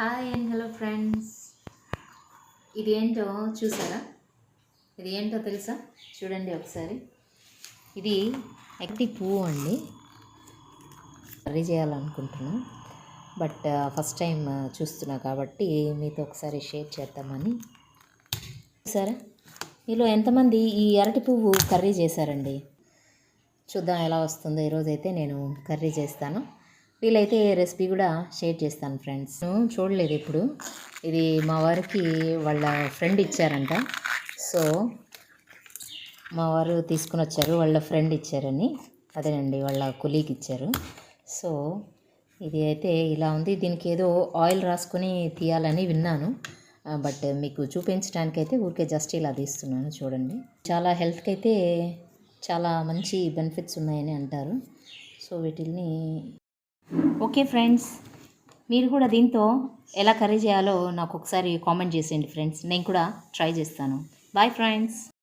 Hi and hello friends ఇది ఏంటో చూసారా? ఇది ఏంటో తెలుసా? చూడండి ఒకసారి. ఇది ఎక్టి పువ్వు అండి. కర్రీ చేయాలనుకుంటున్నాను బట్ ఫస్ట్ టైం చూస్తున్నా కాబట్టి మీతో ఒకసారి షేర్ చేద్దామని. చూసారా? మీలో ఎంతమంది ఈ అరటి పువ్వు కర్రీ చేశారండి? చూద్దాం ఎలా వస్తుందో. ఈరోజైతే నేను కర్రీ చేస్తాను. వీలైతే రెసిపీ కూడా షేర్ చేస్తాను ఫ్రెండ్స్. చూడలేదు ఇప్పుడు. ఇది మా వారికి వాళ్ళ ఫ్రెండ్ ఇచ్చారంట. సో మా వారు తీసుకుని వచ్చారు. వాళ్ళ ఫ్రెండ్ ఇచ్చారని. అదేనండి వాళ్ళ కొలీగ్ ఇచ్చారు. సో ఇది అయితే ఇలా ఉంది. దీనికి ఏదో ఆయిల్ రాసుకొని తీయాలని విన్నాను. బట్ మీకు చూపించడానికి అయితే ఊరికే జస్ట్ ఇలా తీస్తున్నాను చూడండి. చాలా హెల్త్కి అయితే చాలా మంచి బెనిఫిట్స్ ఉన్నాయని అంటారు. సో వీటిని ఓకే ఫ్రెండ్స్ మీరు కూడా దీంతో ఎలా కర్రీ చేయాలో నాకు ఒకసారి కామెంట్ చేసేయండి ఫ్రెండ్స్. నేను కూడా ట్రై చేస్తాను. Bye friends.